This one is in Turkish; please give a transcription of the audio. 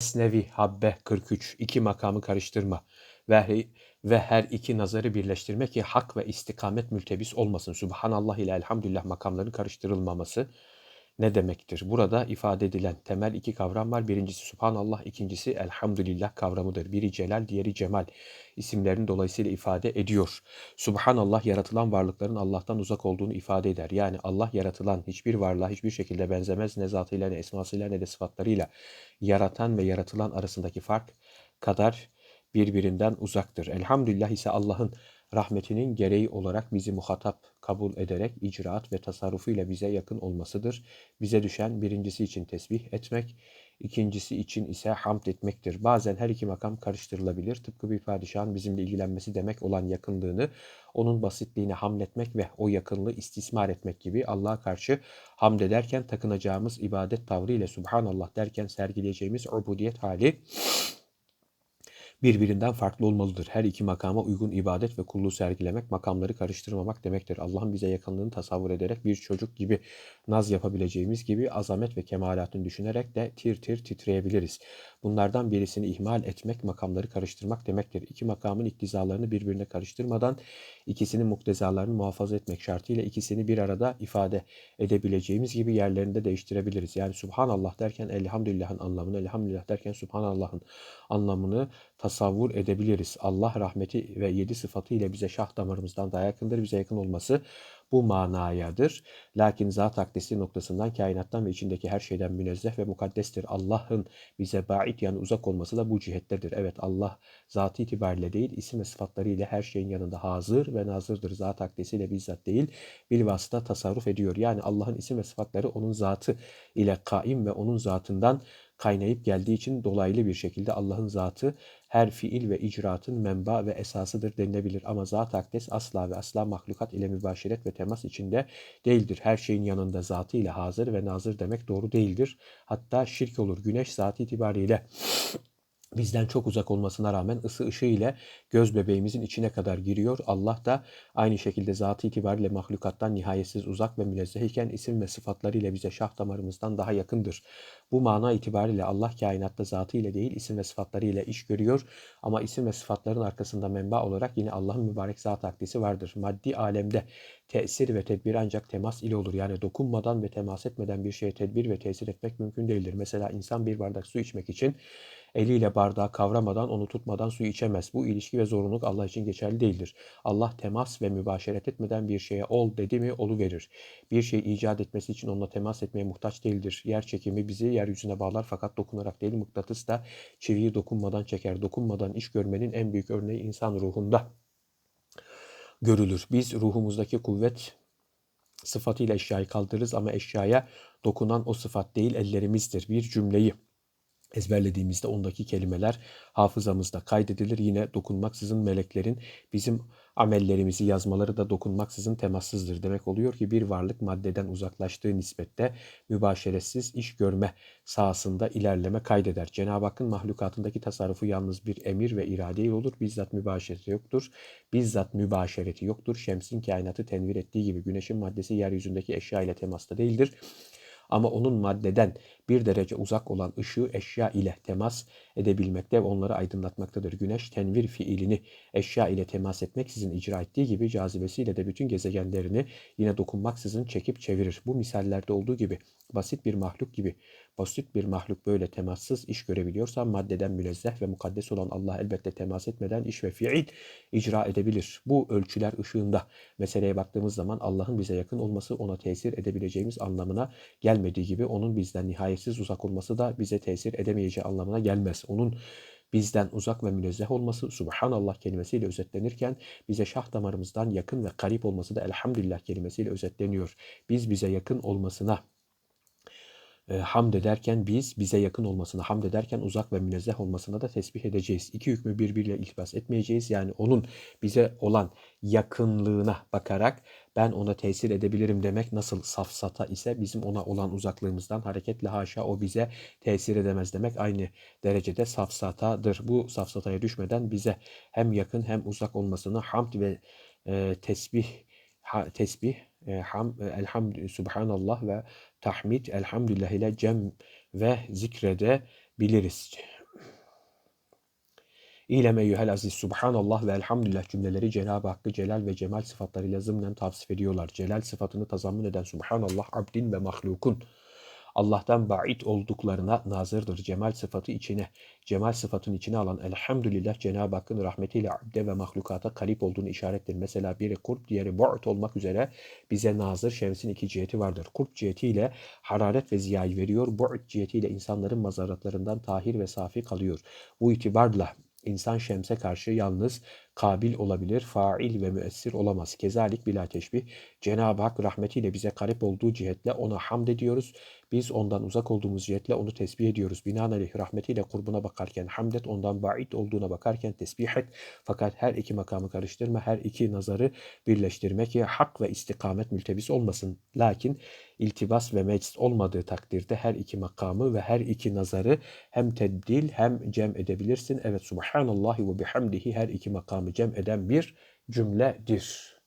Mesnevi Habbe 43 iki makamı karıştırma ve ve her iki nazarı birleştirme ki hak ve istikamet mültebis olmasın. Subhanallah ile elhamdülillah makamların karıştırılmaması ne demektir? Burada ifade edilen temel iki kavram var. Birincisi Subhanallah, ikincisi Elhamdülillah kavramıdır. Biri Celal, diğeri Cemal isimlerini dolayısıyla ifade ediyor. Subhanallah yaratılan varlıkların Allah'tan uzak olduğunu ifade eder. Yani Allah yaratılan hiçbir varlığa hiçbir şekilde benzemez. Ne zatıyla ne esmasıyla ne de sıfatlarıyla yaratan ve yaratılan arasındaki fark kadar birbirinden uzaktır. Elhamdülillah ise Allah'ın rahmetinin gereği olarak bizi muhatap kabul ederek icraat ve tasarrufuyla bize yakın olmasıdır. Bize düşen birincisi için tesbih etmek, ikincisi için ise hamd etmektir. Bazen her iki makam karıştırılabilir. Tıpkı bir padişahın bizimle ilgilenmesi demek olan yakınlığını, onun basitliğine hamletmek ve o yakınlığı istismar etmek gibi Allah'a karşı hamd ederken takınacağımız ibadet tavrı ile Subhanallah derken sergileyeceğimiz ubudiyet hali birbirinden farklı olmalıdır. Her iki makama uygun ibadet ve kulluğu sergilemek, makamları karıştırmamak demektir. Allah'ın bize yakınlığını tasavvur ederek bir çocuk gibi naz yapabileceğimiz gibi azamet ve kemalatını düşünerek de tir tir titreyebiliriz. Bunlardan birisini ihmal etmek, makamları karıştırmak demektir. İki makamın iktizalarını birbirine karıştırmadan ikisinin muktezalarını muhafaza etmek şartıyla ikisini bir arada ifade edebileceğimiz gibi yerlerinde değiştirebiliriz. Yani Subhanallah derken elhamdülillahın anlamını, elhamdülillah derken Subhanallah'ın anlamını tasavvur edebiliriz. Allah rahmeti ve yedi sıfatı ile bize şah damarımızdan daha yakındır. Bize yakın olması bu manayadır. Lakin zat akdesi noktasından kainattan ve içindeki her şeyden münezzeh ve mukaddestir. Allah'ın bize ba'id yani uzak olması da bu cihettedir. Evet Allah zatı itibariyle değil isim ve sıfatlarıyla her şeyin yanında hazır ve nazırdır. Zat akdesiyle bizzat değil bilvasıta tasarruf ediyor. Yani Allah'ın isim ve sıfatları onun zatı ile kaim ve onun zatından kaynayıp geldiği için dolaylı bir şekilde Allah'ın zatı her fiil ve icraatın menba ve esasıdır denilebilir. Ama zat akdes asla ve asla mahlukat ile mübaşiret ve temas içinde değildir. Her şeyin yanında zatı ile hazır ve nazır demek doğru değildir. Hatta şirk olur. Güneş zatı itibariyle bizden çok uzak olmasına rağmen ısı ışığı ile göz bebeğimizin içine kadar giriyor. Allah da aynı şekilde zatı itibariyle mahlukattan nihayetsiz uzak ve münezzeh iken isim ve sıfatlarıyla bize şah damarımızdan daha yakındır. Bu mana itibariyle Allah kainatta zatı ile değil isim ve sıfatlarıyla iş görüyor. Ama isim ve sıfatların arkasında menba olarak yine Allah'ın mübarek zat akdisi vardır. Maddi alemde tesir ve tedbir ancak temas ile olur. Yani dokunmadan ve temas etmeden bir şeye tedbir ve tesir etmek mümkün değildir. Mesela insan bir bardak su içmek için eliyle bardağı kavramadan onu tutmadan suyu içemez. Bu ilişki ve zorunluluk Allah için geçerli değildir. Allah temas ve mübaşeret etmeden bir şeye ol dedi mi olu verir. Bir şey icat etmesi için onunla temas etmeye muhtaç değildir. Yer çekimi bizi yeryüzüne bağlar fakat dokunarak değil mıknatıs da çiviyi dokunmadan çeker. Dokunmadan iş görmenin en büyük örneği insan ruhunda görülür. Biz ruhumuzdaki kuvvet sıfatıyla eşyayı kaldırırız ama eşyaya dokunan o sıfat değil ellerimizdir. Bir cümleyi ezberlediğimizde ondaki kelimeler hafızamızda kaydedilir. Yine dokunmaksızın meleklerin bizim amellerimizi yazmaları da dokunmaksızın temassızdır. Demek oluyor ki bir varlık maddeden uzaklaştığı nispette mübaşeretsiz iş görme sahasında ilerleme kaydeder. Cenab-ı Hakk'ın mahlukatındaki tasarrufu yalnız bir emir ve irade olur. Bizzat mübaşereti yoktur. Bizzat mübaşereti yoktur. Şemsin kainatı tenvir ettiği gibi güneşin maddesi yeryüzündeki eşya ile temasta değildir. Ama onun maddeden bir derece uzak olan ışığı eşya ile temas edebilmekte ve onları aydınlatmaktadır. Güneş tenvir fiilini eşya ile temas etmek sizin icra ettiği gibi cazibesiyle de bütün gezegenlerini yine dokunmaksızın çekip çevirir. Bu misallerde olduğu gibi basit bir mahluk gibi basit bir mahluk böyle temassız iş görebiliyorsa maddeden münezzeh ve mukaddes olan Allah elbette temas etmeden iş ve fiil icra edebilir. Bu ölçüler ışığında meseleye baktığımız zaman Allah'ın bize yakın olması ona tesir edebileceğimiz anlamına gelmediği gibi onun bizden nihayetsiz uzak olması da bize tesir edemeyeceği anlamına gelmez. Onun bizden uzak ve münezzeh olması Subhanallah kelimesiyle özetlenirken bize şah damarımızdan yakın ve karip olması da elhamdülillah kelimesiyle özetleniyor. Biz bize yakın olmasına e, hamd ederken biz bize yakın olmasına, hamd ederken uzak ve münezzeh olmasına da tesbih edeceğiz. İki hükmü birbiriyle iltibas etmeyeceğiz. Yani onun bize olan yakınlığına bakarak ben ona tesir edebilirim demek nasıl safsata ise bizim ona olan uzaklığımızdan hareketle haşa o bize tesir edemez demek aynı derecede safsatadır. Bu safsataya düşmeden bize hem yakın hem uzak olmasını hamd ve e, tesbih ha, tesbih e, ham, e, elhamd, subhanallah ve tahmid elhamdülillah ile cem ve zikrede biliriz. İlem eyyühel aziz subhanallah ve elhamdülillah cümleleri Cenab-ı Hakk'ı celal ve cemal sıfatlarıyla zımnen tavsif ediyorlar. Celal sıfatını tazammun eden subhanallah abdin ve mahlukun. Allah'tan ba'id olduklarına nazırdır. Cemal sıfatı içine, cemal sıfatın içine alan elhamdülillah Cenab-ı Hakk'ın rahmetiyle abde ve mahlukata kalip olduğunu işarettir. Mesela biri kurb, diğeri bu'd olmak üzere bize nazır şemsin iki ciheti vardır. Kurb cihetiyle hararet ve ziyayı veriyor. Bu'd cihetiyle insanların mazaratlarından tahir ve safi kalıyor. Bu itibarla İnsan şemse karşı yalnız kabil olabilir, fail ve müessir olamaz. Kezalik bila teşbih. Cenab-ı Hak rahmetiyle bize garip olduğu cihetle ona hamd ediyoruz. Biz ondan uzak olduğumuz cihetle onu tesbih ediyoruz. Binaenaleyh rahmetiyle kurbuna bakarken hamd et, ondan ba'id olduğuna bakarken tesbih et. Fakat her iki makamı karıştırma, her iki nazarı birleştirme ki hak ve istikamet mültebis olmasın. Lakin iltibas ve meclis olmadığı takdirde her iki makamı ve her iki nazarı hem teddil hem cem edebilirsin. Evet subhanallahi ve bihamdihi her iki makamı cem eden bir cümledir.